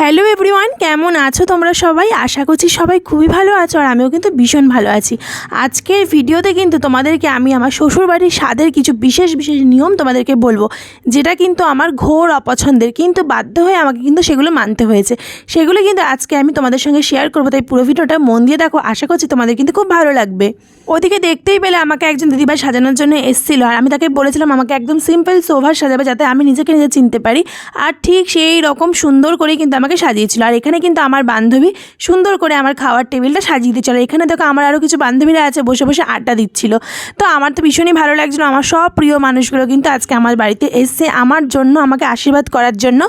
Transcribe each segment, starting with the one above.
Hello everyone, কেমন আছো তোমরা সবাই? আশা করছি সবাই খুবই ভালো আছো আর আমিও কিন্তু ভীষণ ভালো আছি। আজকের ভিডিওতে কিন্তু তোমাদেরকে আমি আমার শ্বশুরবাড়ির স্বাদের কিছু বিশেষ বিশেষ নিয়ম তোমাদেরকে বলব, যেটা কিন্তু আমার ঘোর অপছন্দের। কিন্তু বাধ্য হয়ে আমাকে কিন্তু সেগুলো মানতে হয়েছে। সেগুলো কিন্তু আজকে আমি তোমাদের সঙ্গে শেয়ার করব, তাই পুরো ভিডিওটা মন দিয়ে দেখো। আশা করছি তোমাদের কিন্তু খুব ভালো লাগবে। ওদিকে দেখতেই পেলে আমাকে একজন দিদিভাই সাজানোর জন্য এসেছিল আর আমি তাকে বলেছিলাম আমাকে একদম সিম্পল সোভার সাজাবে, যাতে আমি নিজেকে নিজে চিনতে পারি। আর ঠিক সেই রকম সুন্দর করে কিন্তু আমাকে সাজিয়েছিল। আর এখানে কিন্তু আমার বান্ধবী সুন্দর করে আমার খাওয়ার টেবিলটা সাজিয়ে দিচ্ছিল এখানে দেখো আমার আরও কিছু বান্ধবীরা আছে, বসে বসে আড্ডা দিচ্ছিল। তো আমার তো ভীষণই ভালো লাগছিল। আমার সব প্রিয় মানুষগুলো কিন্তু আজকে আমার বাড়িতে এসছে আমার জন্য, আমাকে আশীর্বাদ করার জন্য।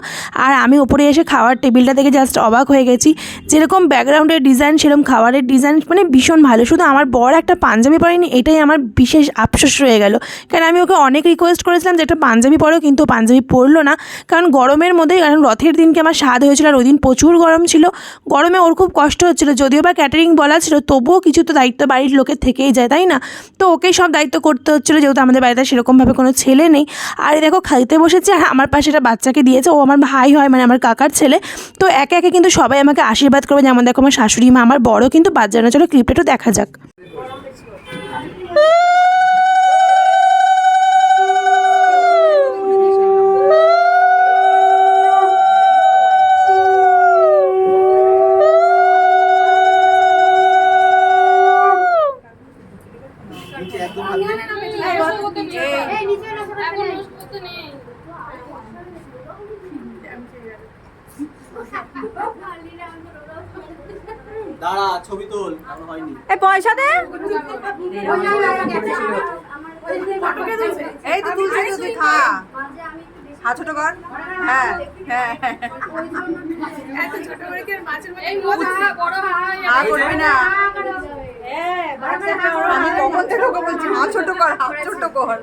আর আমি ওপরে এসে খাওয়ার টেবিলটা দেখে জাস্ট অবাক হয়ে গেছি। যেরকম ব্যাকগ্রাউন্ডের ডিজাইন সেরকম খাবারের ডিজাইন মানে ভীষণ ভালো। শুধু আমার বর একটা পাঞ্জাবি পরেনি, এটাই আমার বিশেষ আফসোস রয়ে গেল। কারণ আমি ওকে অনেক রিকোয়েস্ট করেছিলাম যে একটা পাঞ্জাবি পরেও কিন্তু পাঞ্জাবি পরলো না। কারণ গরমের মধ্যে, কারণ রথের দিনকে আমার স্বাদ হয়েছিল আর ওই দিন প্রচুর গরম ছিল। গরমে ওর খুব কষ্ট হচ্ছিল। যদিও বা ক্যাটারিং বলা ছিল, তবুও কিছু তো দায়িত্ব বাড়ির লোকের থেকেই যায়, তাই না? তো ওকেই সব দায়িত্ব করতে হচ্ছিল, যেহেতু আমাদের বাড়িতে সেরকমভাবে কোনো ছেলে নেই। আর দেখো, খাইতে বসেছে আর আমার পাশে একটা বাচ্চাকে দিয়েছে। ও আমার ভাই হয় মানে আমার কাকার ছেলে। তো একে একে কিন্তু সবাই আমাকে আশীর্বাদ করবে। যেমন দেখো, আমার শাশুড়ি মা, আমার বড় কিন্তু বাচ্চারা চলো ক্লিপটা দেখা যাক নিচে একদম হাত দিয়ে। দাঁড়া ছবি তোল। হয়নি। এই পয়সা দে। এই তো তুলছে তো তুই খা। খা ছোট কর। হ্যাঁ হ্যাঁ। হ্যাঁ হা করবি না। আমি কখন থেকে বলছি হা ছোট কর হা ছোট কর।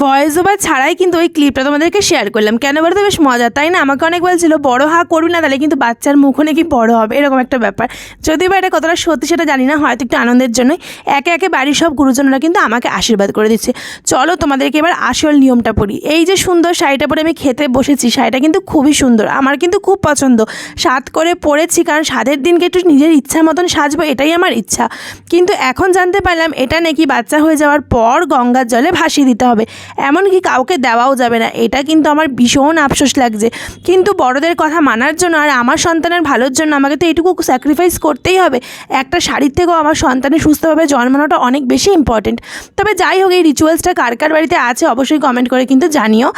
ভয়েস ওভার ছাড়াই কিন্তু ওই ক্লিপটা তোমাদেরকে শেয়ার করলাম। কেন বলতো বেশ মজা, তাই না? আমাকে অনেক বলছিল, বড় হা করবি না, তাহলে কিন্তু বাচ্চার মুখও নাকি বড় হবে। এরকম একটা ব্যাপার। যদিও বা এটা কতটা সত্যি সেটা জানি না, হয়তো একটু আনন্দের জন্যই। একে একে বাড়ির সব গুরুজনরা কিন্তু আমাকে আশীর্বাদ করে দিচ্ছে। চলো তোমাদেরকে এবার আসল নিয়মটা পড়ি। এই যে সুন্দর শাড়িটা পরে আমি খেতে বসেছি, শাড়িটা কিন্তু খুবই সুন্দর, আমার কিন্তু খুব পছন্দ। স্বাদ করে পরেছি, কারণ স্বাদের দিনকে একটু নিজের ইচ্ছা মতন সাজবো, এটাই আমার ইচ্ছা। কিন্তু এখন জানতে পারলাম, এটা নাকি বাচ্চা হয়ে যাওয়ার পর গঙ্গার জলে ভাসিয়ে দিতে হবে। এমনকি কাউকে দেওয়াও যাবে না। এটা কিন্তু আমার ভীষণ আফসোস লাগছে। কিন্তু বড়দের কথা মানার জন্য আর আমার সন্তানের ভালোর জন্য আমাকে তো এটুকু স্যাক্রিফাইস করতেই হবে। একটা শাড়ির থেকেও আমার সন্তানের সুস্থভাবে জন্মানোটা অনেক বেশি ইম্পর্টেন্ট তবে যাই হোক, এই রিচুয়ালসটা কার কার বাড়িতে আছে অবশ্যই কমেন্ট করে কিন্তু জানিও।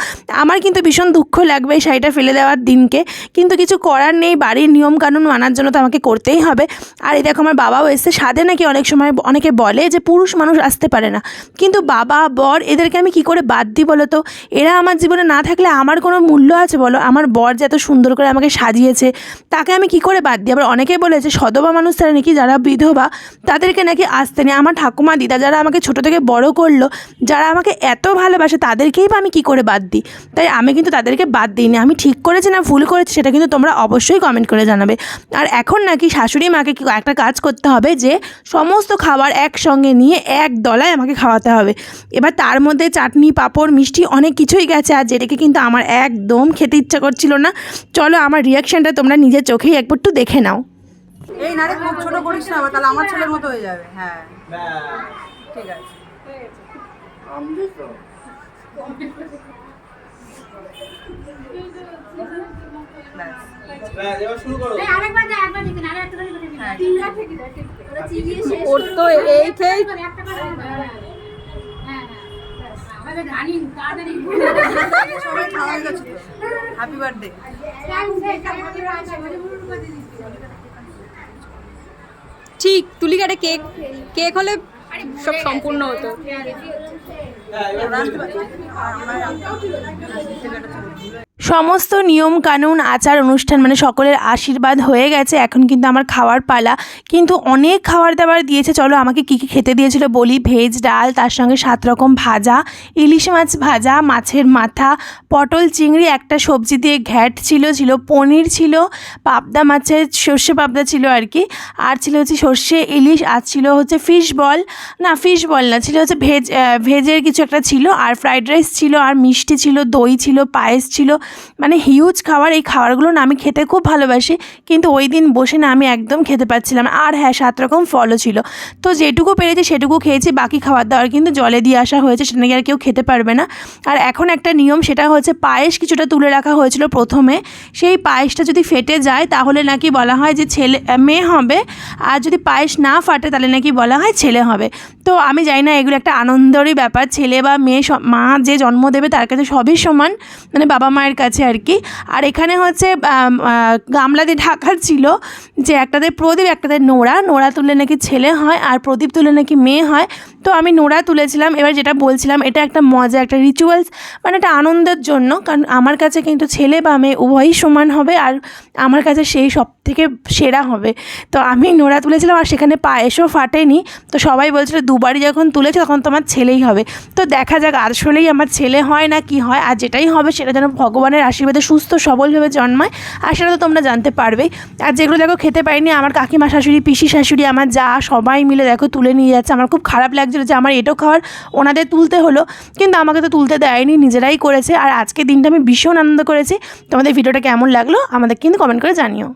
আমার কিন্তু ভীষণ দুঃখ লাগবে এই শাড়িটা ফেলে দেওয়ার দিনকে। কিন্তু কিছু করার নেই, বাড়ির নিয়মকানুন মানার জন্য তো আমাকে করতেই হবে। আর এই দেখো, আমার বাবাও এসছে। সাদে নাকি অনেক সময় অনেকে বলে যে পুরুষ মানুষ আসতে পারে না। কিন্তু বাবা, বর এদেরকে আমি কি করে বাদ দিই বলো তো? এরা আমার জীবনে না থাকলে আমার কোনো মূল্য আছে বলো? আমার বর যে এত সুন্দর করে আমাকে সাজিয়েছে, তাকে আমি কি করে বাদ দিই? আবার অনেকে বলেছে, সদবা মানুষ তারা নাকি যারা বিধবা, তাদেরকে নাকি আসতে নেই। আমার ঠাকুমা দিদা যারা আমাকে ছোটো থেকে বড় করল, যারা আমাকে এত ভালোবাসে, তাদেরকেই বা আমি কি করে বাদ দিই? তাই আমি কিন্তু তাদেরকে বাদ দিইনি। আমি ঠিক করেছি না ভুল করেছি, সেটা কিন্তু তোমরা অবশ্যই কমেন্ট করে জানাবে। আর এখন নাকি শাশুড়ি মাকে একটা কাজ করতে হবে যে, সমস্ত খাবার একসঙ্গে নিয়ে এক দলায় আমাকে খাওয়াতে হবে। এবার তার মধ্যে চাটনি পাঁপড় মিষ্টি অনেক কিছুই গেছে আর যেটাকে কিন্তু আমার একদম খেতে ইচ্ছা করছিল না। চলো আমার রিয়াকশানটা তোমরা নিজের চোখেই একবার একটু দেখে নাও। এই না রে খুব ছোট করিস না তাহলে আমার ছেলের মতো হয়ে যাবে। হ্যাঁ। ঠিক আছে। ব্যাস ব্যাস, এবার শুরু করো। ওর তো এই খেয়েই সবাই খাওয়া গেছে হ্যাপি বার্থডে ঠিক তুলি কাটে কেক কেক হলে সব সম্পূর্ণ হতো হ্যাঁ, সমস্ত নিয়ম কানুন, আচার, অনুষ্ঠান মানে সকলের আশীর্বাদ হয়ে গেছে, এখন কিন্তু আমার খাওয়ার পালা। কিন্তু অনেক খাবার দাবার দিয়েছে, চলো আমাকে কী কী খেতে দিয়েছিল বলি। ভেজ ডাল, তার সঙ্গে সাত রকম ভাজা, ইলিশ মাছ ভাজা, মাছের মাথা, পটল চিংড়ি, একটা সবজি দিয়ে ঘ্যাট ছিল ছিল পনির ছিল, পাবদা মাছের সর্ষে পাবদা ছিল আর কি। আর ছিল হচ্ছে সর্ষে, ইলিশ, আর ছিল হচ্ছে ফিশ বল না ফিশ বল না, ছিল হচ্ছে ভেজ ভেজের কিছু একটা ছিল, আর ফ্রাইড রাইস ছিল, আর মিষ্টি ছিল, দই ছিল, পায়েস ছিল মানে হিউজ খাবার, এই খাবারগুলো না আমি খেতে খুব ভালোবাসি, কিন্তু ওই দিন বসে না আমি একদম খেতে পাচ্ছিলাম আর হ্যাঁ সাত রকম ফলও ছিল। তো যেটুকু পেরেছি সেটুকু খেয়েছি, বাকি খাবার দাবার কিন্তু জলে দিয়ে আসা হয়েছে, সেটা নাকি আর কেউ খেতে পারবে না। আর এখন একটা নিয়ম, সেটা হচ্ছে পায়েস কিছুটা তুলে রাখা হয়েছিল প্রথমে। সেই পায়েসটা যদি ফেটে যায়, তাহলে নাকি বলা হয় যে ছেলে, মেয়ে হবে, আর যদি পায়েস না ফাটে, তাহলে নাকি বলা হয় ছেলে হবে। তো আমি জানি না, এগুলো একটা আনন্দরই ব্যাপার। ছেলে বা মেয়ে মা যে জন্ম দেবে তার কাছে সবই সমান মানে বাবা মায়ের কাছে আর কি। আর এখানে হচ্ছে গামলা দিয়ে ঢাকার ছিল যে একটাতে প্রদীপ, একটাতে নোড়া। নোড়া তুলে নাকি ছেলে হয়, আর প্রদীপ তুলে নাকি মেয়ে হয়। তো আমি নোড়া তুলেছিলাম। এবার যেটা বলছিলাম, এটা একটা মজা, একটা রিচুয়ালস মানে একটা আনন্দের জন্য। কারণ আমার কাছে কিন্তু ছেলে বা মেয়ে উভয়ই সমান হবে আর আমার কাছে সেই সব থেকে সেরা হবে। তো আমি নোড়া তুলেছিলাম আর সেখানে পায়েসও ফাটেনি। তো সবাই বলছিল, দুবারই যখন তুলেছে তখন তো আমার ছেলেই হবে। তো দেখা যাক আসলেই আমার ছেলে হয় না কি হয়, আর যেটাই হবে সেটা যেন ভগবানের আশীর্বাদে সুস্থ, সবলভাবে জন্মায়, আর সেটা তো তোমরা জানতে পারবেই। আর যেগুলো দেখো খেতে পারিনি আমার কাকিমা শাশুড়ি, পিসি শাশুড়ি, আমার যা, সবাই মিলে দেখো তুলে নিয়ে যাচ্ছে। আমার খুব খারাপ লাগছিল যে আমার এটাও খাওয়ার ওনাদের তুলতে হলো, কিন্তু আমাকে তো তুলতে দেয়নি, নিজেরাই করেছে। আর আজকে দিনটা আমি ভীষণ আনন্দ করেছি। তোমাদের ভিডিওটা কেমন লাগল আমাদের কিন্তু কমেন্ট করে জানিও।